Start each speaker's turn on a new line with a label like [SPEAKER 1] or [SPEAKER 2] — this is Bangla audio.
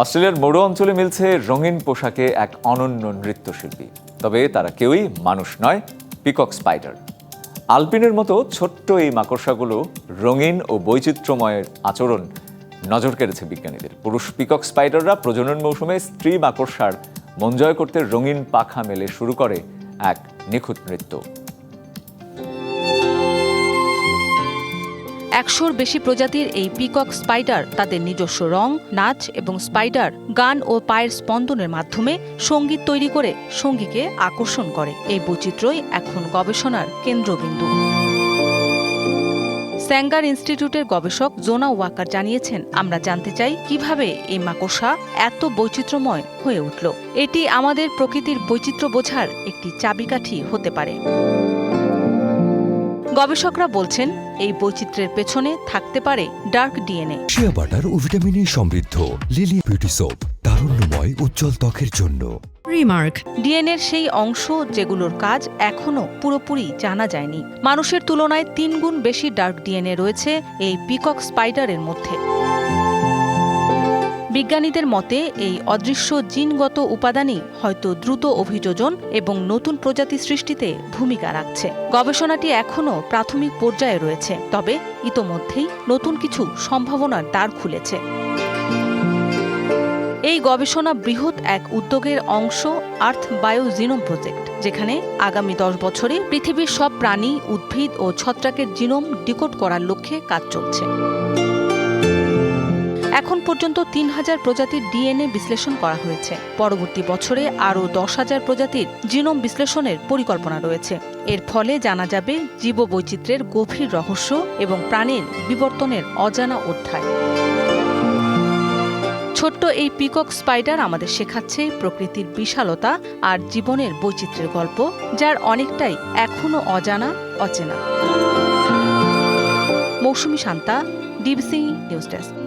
[SPEAKER 1] অস্ট্রেলিয়ার মোড়ো অঞ্চলে মিলছে রঙিন পোশাকে এক অনন্য নৃত্যশিল্পী। তবে তারা কেউই মানুষ নয়, পিকক স্পাইডার। আলপিনের মতো ছোট্ট এই মাকড়সাগুলো রঙিন ও বৈচিত্র্যময়ের আচরণ নজর কেড়েছে বিজ্ঞানীদের। পুরুষ পিকক স্পাইডাররা প্রজনন মৌসুমে স্ত্রী মাকড়সার মন জয় করতে রঙিন পাখা মেলে শুরু করে এক নিখুঁত নৃত্য।
[SPEAKER 2] একশোর বেশি প্রজাতির এই পিকক স্পাইডার তাদের নিজস্ব রং, নাচ এবং স্পাইডার, গান ও পায়ের স্পন্দনের মাধ্যমে সংগীত তৈরি করে সঙ্গীকে আকর্ষণ করে। এই বৈচিত্র্যই এখন গবেষণার কেন্দ্রবিন্দু। স্যাঙ্গার ইনস্টিটিউটের গবেষক জোনা ওয়াকার জানিয়েছেন, আমরা জানতে চাই কীভাবে এই মাকড়সা এত বৈচিত্র্যময় হয়ে উঠল। এটি আমাদের প্রকৃতির বৈচিত্র্য বোঝার একটি চাবিকাঠি হতে পারে। গবেষকরা বলছেন এই বৈচিত্র্যের পেছনে থাকতে পারে ডার্ক ডিএনএ।
[SPEAKER 3] শিয়া বাটার ও ভিটামিনে সমৃদ্ধ লিলি বিউটি সোপ তারুণ্যময় উজ্জ্বল ত্বকের জন্য।
[SPEAKER 4] রিমার্ক।
[SPEAKER 2] ডিএনএর সেই অংশ যেগুলোর কাজ এখনও পুরোপুরি জানা যায়নি। মানুষের তুলনায় তিন গুণ বেশি ডার্ক ডিএনএ রয়েছে এই পিকক স্পাইডারের মধ্যে। বিজ্ঞানীদের মতে, এই অদৃশ্য জিনগত উপাদানই হয়তো দ্রুত অভিযোজন এবং নতুন প্রজাতি সৃষ্টিতে ভূমিকা রাখছে। গবেষণাটি এখনও প্রাথমিক পর্যায়ে রয়েছে, তবে ইতোমধ্যেই নতুন কিছু সম্ভাবনার দ্বার খুলেছে। এই গবেষণা বৃহৎ এক উদ্যোগের অংশ আর্থ বায়ো জিনোম প্রজেক্ট, যেখানে আগামী দশ বছরে পৃথিবীর সব প্রাণী, উদ্ভিদ ও ছত্রাকের জিনোম ডিকোড করার লক্ষ্যে কাজ চলছে। এখন পর্যন্ত তিন হাজার প্রজাতির ডিএনএ বিশ্লেষণ করা হয়েছে। পরবর্তী বছরে আরও দশ হাজার প্রজাতির জিনোম বিশ্লেষণের পরিকল্পনা রয়েছে। এর ফলে জানা যাবে জীববৈচিত্র্যের গভীর রহস্য এবং প্রাণীর বিবর্তনের অজানা অধ্যায়। ছোট্ট এই পিকক স্পাইডার আমাদের শেখাচ্ছে প্রকৃতির বিশালতা আর জীবনের বৈচিত্র্যের গল্প, যার অনেকটাই এখনও অজানা, অচেনা। Mousumi Shanta DBC news desk